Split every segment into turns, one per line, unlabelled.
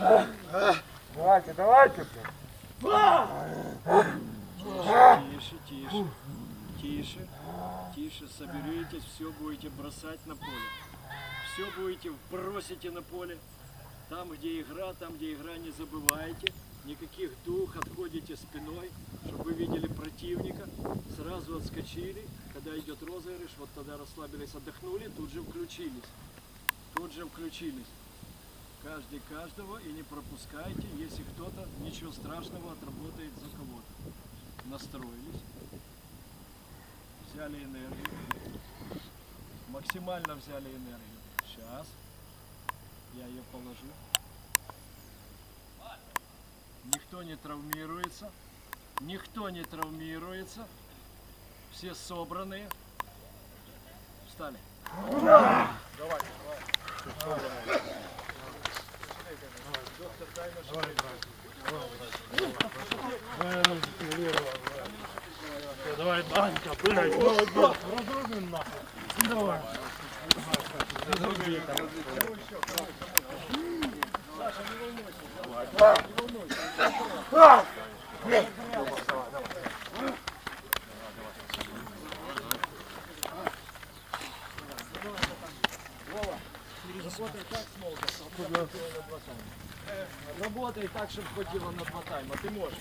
Давайте, давайте.
Тише, тише, тише, тише, соберитесь, все будете бросать на поле. Все будете бросите на поле. Там, где игра, там, где игра, не забывайте. Никаких дух, отходите спиной, чтобы вы видели противника. Сразу отскочили. Когда идет розыгрыш, вот тогда расслабились, отдохнули, тут же включились. Тут же включились. Каждый каждого и не пропускайте, если кто-то, ничего страшного, отработает за кого-то. Настроились, взяли энергию, максимально взяли энергию. Сейчас я ее положу. Никто не травмируется, никто не травмируется, все собранные. Встали.
Давай, Данька, блядь. Разрубим нахуй. Давай.
Работай так, чтобы хватило на два тайма. Ты можешь.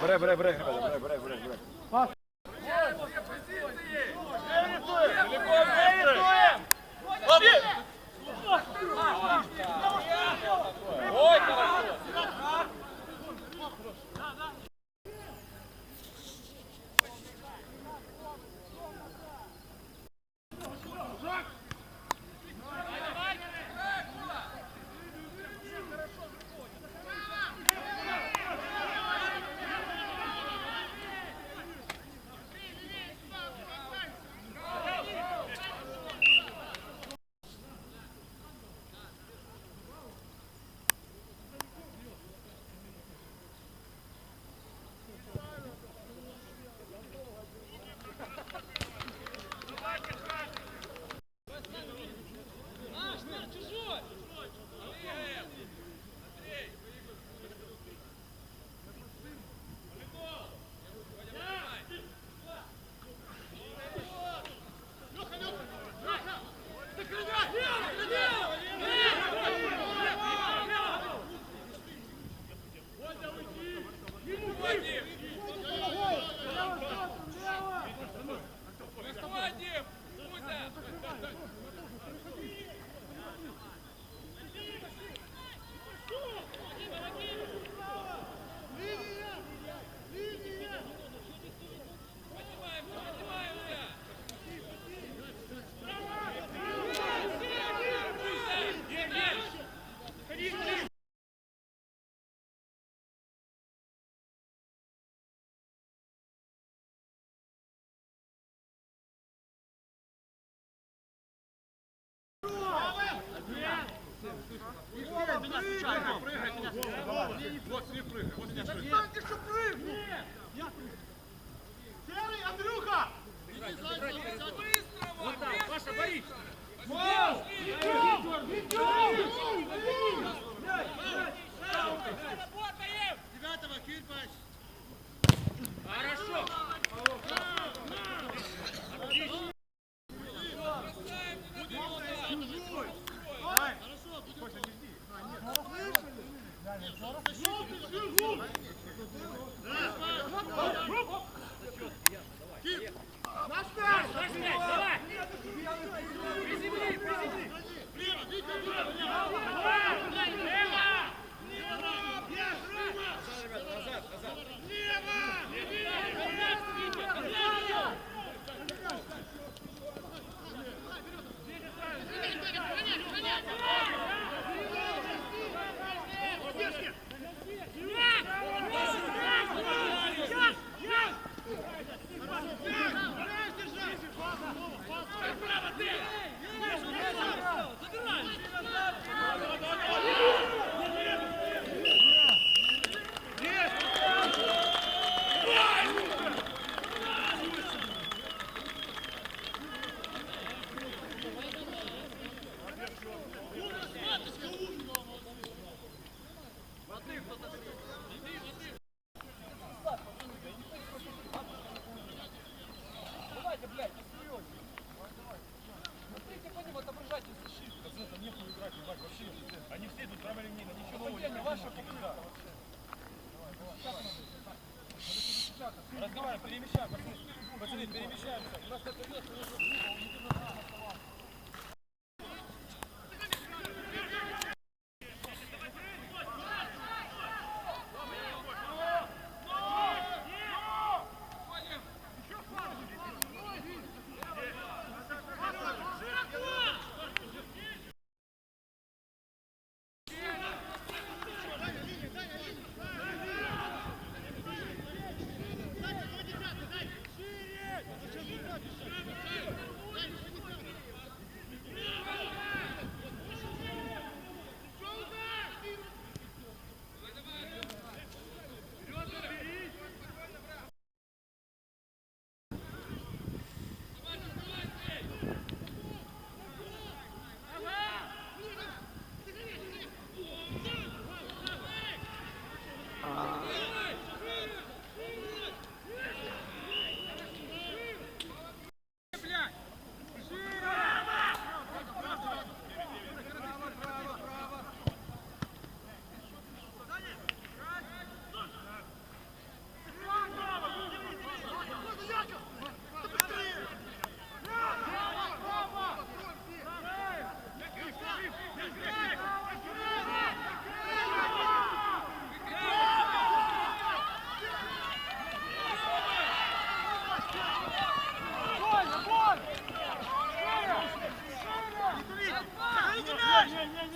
Bora, bora, bora.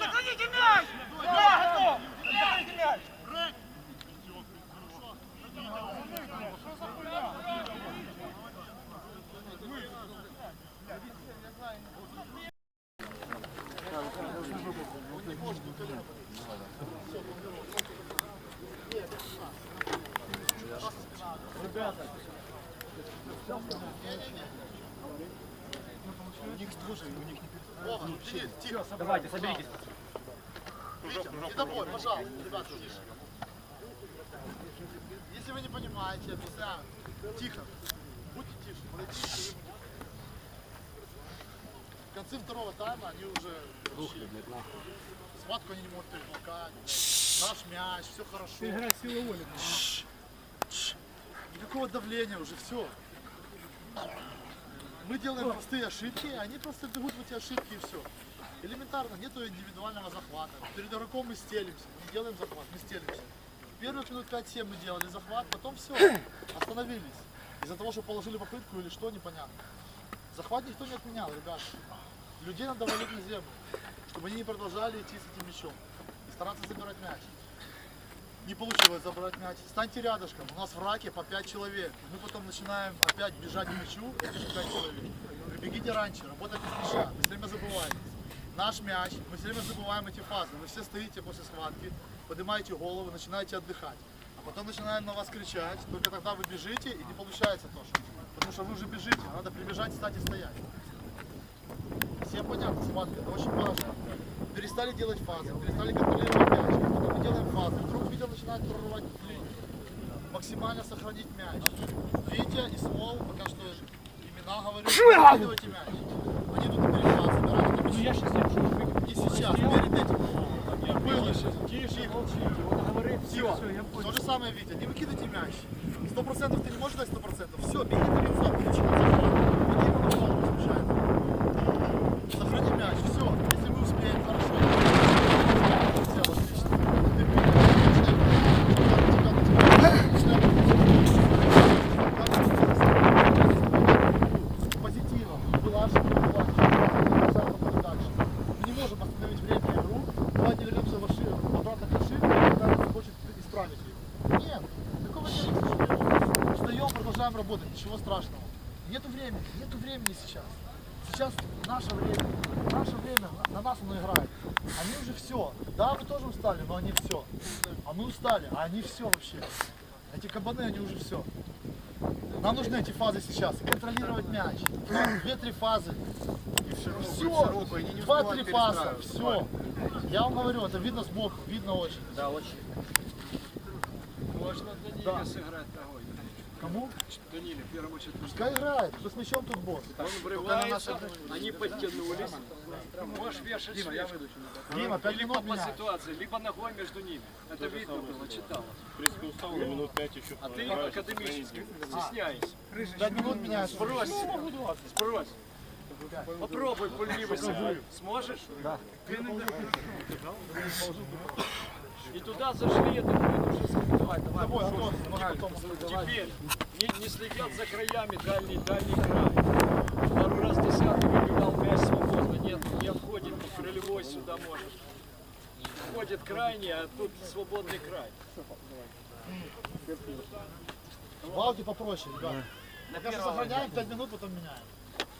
Сохраните мяч! Я готов! Сохраните мяч!
Давайте, соберитесь.
И домой, пожалуйста, ребята, тише. Если вы не понимаете, объясняю. Тихо. Будьте тише. В конце второго тайма они уже рухли, Схватку они не могут перетолкать. Наш мяч, все хорошо.
Играть силы воли.
Никакого давления уже, все. Мы делаем простые ошибки, они просто бегут в эти ошибки и все. Элементарно, нету индивидуального захвата. Перед игроком мы стелимся, не делаем захват, мы стелимся. Первых минут 5-7 мы делали захват, потом все, остановились. Из-за того, что положили попытку или что, непонятно. Захват никто не отменял, ребята. Людей надо валить на землю, чтобы они не продолжали идти с этим мячом и стараться забирать мяч. Не получилось забрать мяч. Станьте рядышком. У нас в раке по 5 человек. Мы потом начинаем опять бежать к мячу, эти 5 человек. Бегите раньше, работайте с. Вы все время забываете. Наш мяч, мы все время забываем эти фазы. Вы все стоите после схватки, поднимаете голову, начинаете отдыхать. А потом начинаем на вас кричать, только тогда вы бежите и не получается тоже. Потому что вы уже бежите, а надо прибежать, встать и стоять. Всем понятно, схватка, это очень важно. Перестали делать фазы, перестали контролировать мяч. Когда мы делаем фазы, вдруг видео начинает прорывать линию. Максимально сохранить мяч. Витя и Смол, пока что имена говорю, мяч. Они тут перехват собирают на мячи. Не сейчас, перед этим. Было.
Тише, молчите, он говорит все.
То же самое, Витя, не выкидывайте мяч. Сто процентов ты не можешь дать сто процентов. Все, бей на лицо, перечинай захват. Води ему на голову, случайно. Сохрани мяч, все. Если мы успеем, хорошо. Все, отлично. Ты Позитивом. Была ошибка, была ошибка. Продолжаем работать дальше. Мы не можем остановить время и игру. Давайте вернемся в ошибку, обратно к ошибке, когда он хочет исправить ее. Нет, такого нет, к сожалению. Встаем, продолжаем работать, ничего страшного. Нету времени, нету времени сейчас. Сейчас наше время, наше время, на нас оно играет. Они уже все. Да, мы тоже устали, но они все. А мы устали, а они все вообще. Эти кабаны, они уже все. Нам нужны эти фазы сейчас. Контролировать мяч. Две-три фазы. Все. Два-три фаза. Все. Я вам говорю, это видно сбоку, видно очень.
Да, очень.
Можно Даниле
Да.
сыграть ногой.
Кому?
Даниле, первому четвертому.
Пускай играет. Кто с мячом, тут босс.
Он врывается, они подтянулись. Можешь вешать Дима, я выйду.
Дима, пять
Либо
минут
по ситуации, либо ногой между ними. Это видно было, читал.
В устал на минут 5 еще.
А ты академически стесняешься.
Пять минут меняешь.
Сбрось, сбрось. Попробуй сыграть. Сможешь? Да. И туда зашли, это будет уже сказать, давай, давай.
Тобой, Антон, может потом.
Теперь не, не следят за краями дальний, дальний край. Пару раз десятый выбивал мяч свободно. Нет, не обходит крылевой сюда может. Входит крайний, а тут свободный край.
В ауте попроще, ребят. Пока что сохраняем, 5 минут, потом меняем.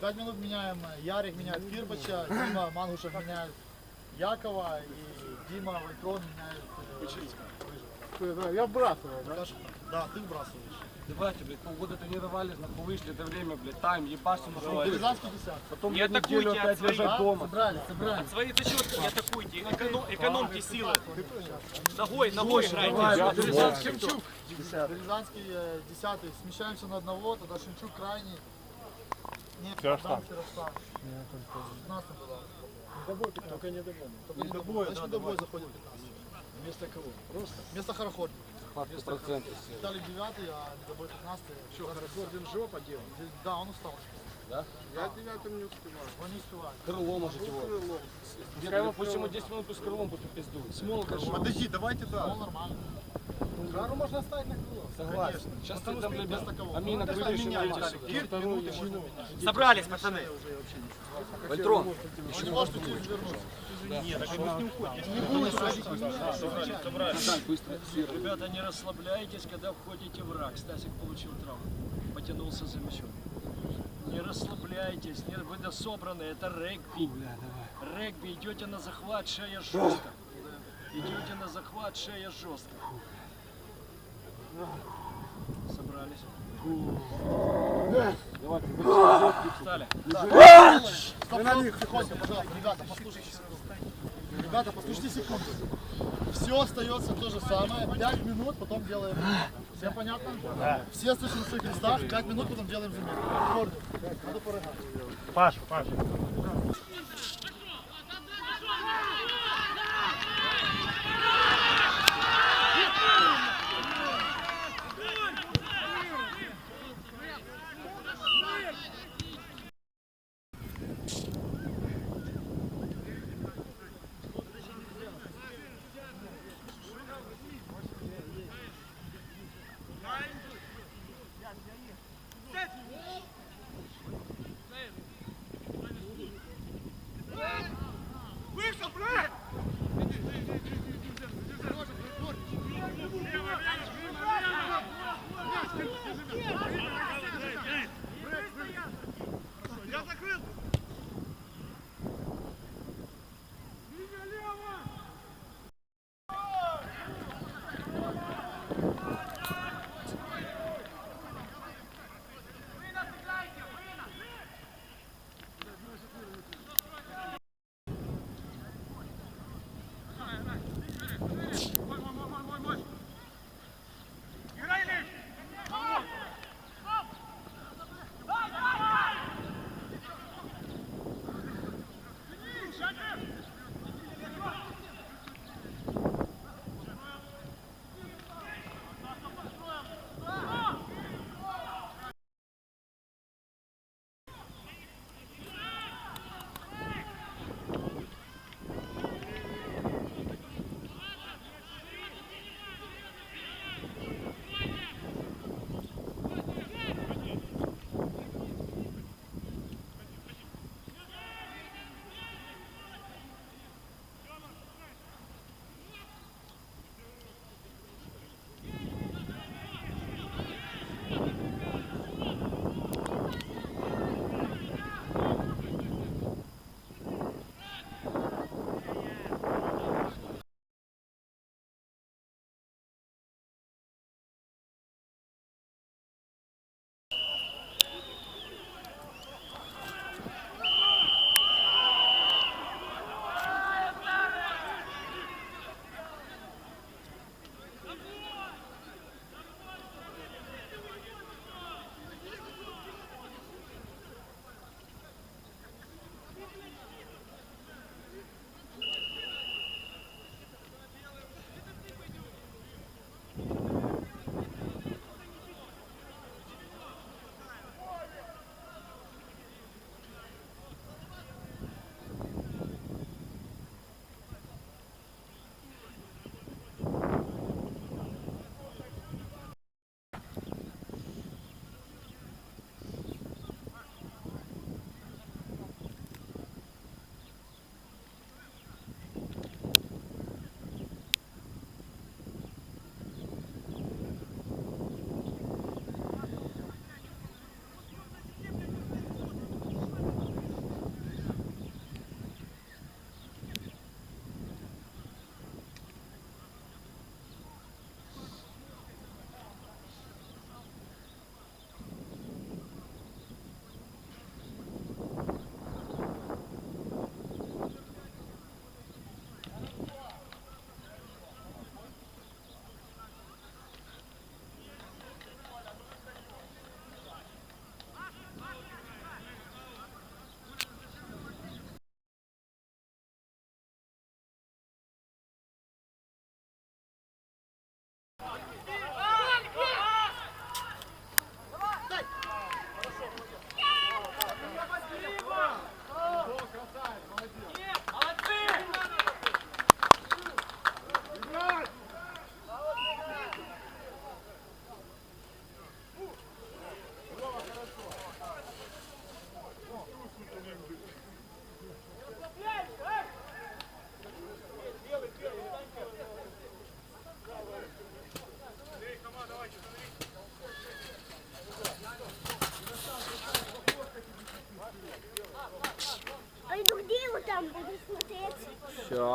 5 минут меняем, э, Ярик меняет Кирбача, Дима Мангушев меняет Якова, и Дима Вольтрон меняет Рыжего.
Я вбрасываю,
что- Да, ты выбрасываешь.
Давайте, блядь, полгода тренировались, нахуй вышли, это время, блядь, тайм, ебашим, нахуй.
Березанский.
Потом
Не атакуйте
опять
от своих.
лежать дома.
Собрали, собрали.
Свои зачетки не атакуйте, эконом- экономьте силы. Ногой, ногой играйте.
Березанский, Березанский э, десятый. Смещаемся на одного, тогда Шинчук крайний. Нет, Адам Феростан. 16 туда.
Только не добавим.
Только не добой, значит добой заходит 15.
Вместо кого? Просто.
Вместо Хорохорди.
Хватит процентов.
Виталий 9, а добой 15.
Что, Харакордин жопа делал?
Да, он устал.
Да?
Я девятым не успеваю. Он не успевает.
Крыло может его. Пускай его пусть ему 10 минут пусть крылом пусть пиздует.
Смолка жопа.
Подожди, давайте
Он
так.
нормально.
Гару можно оставить на крыло.
Согласен. Сейчас ты там, блядь,
Вместо кого?
Амина крылья еще
меняйте.
научишься.
Кир, минуты можно менять.
Собрались, пацаны.
Вольтрон.
Он не может уйти и вернуться.
Быстро.
Ребята, не расслабляйтесь, когда входите в рак. Стасик получил травму. Потянулся за мячом. Не расслабляйтесь, не, вы собраны, это регби. Регби, идете на захват, шея жестко. Идете на захват, шея жестко. Собрались. Встали.
Стоп, стоп, тихонько, пожалуйста, ребята, послушайте секунду. Ребята, послушайте секунду. Все остается то же самое. 5 минут, потом делаем. Всем понятно? Да. Все остаются на своих местах, 5 минут, потом делаем замену. Надо порыгать.
Паш, Паш.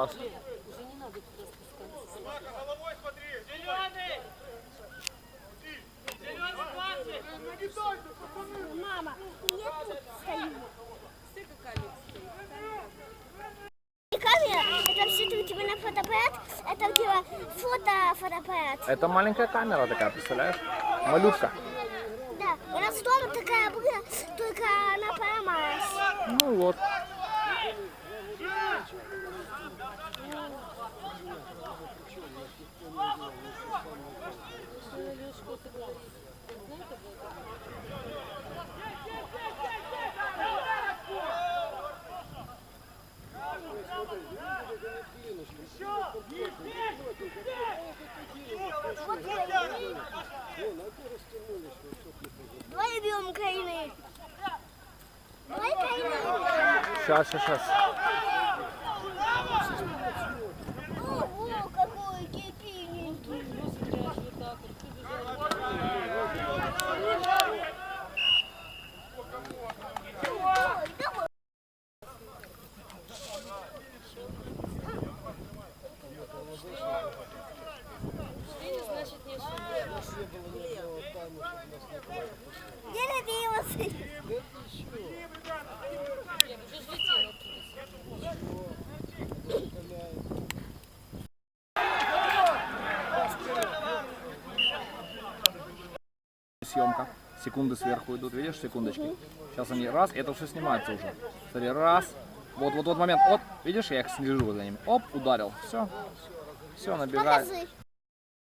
Сейчас.
Мама, я тут стою. Камера, это все у тебя на фотоаппарат, это у тебя фото-фотоаппарат.
Это маленькая камера такая, представляешь? Малютка.
Да, у нас дома такая была, только она поломалась.
Ну вот.
Вот Украина. Давай любим Украины. Давай Украины.
Сейчас, сейчас, сейчас. Секунды сверху идут, видишь, секундочки. Сейчас они раз, это все снимается уже. Смотри, раз. Вот, вот, вот момент. Вот, видишь, я их слежу за ними. Оп, ударил. Все. Все, набегает.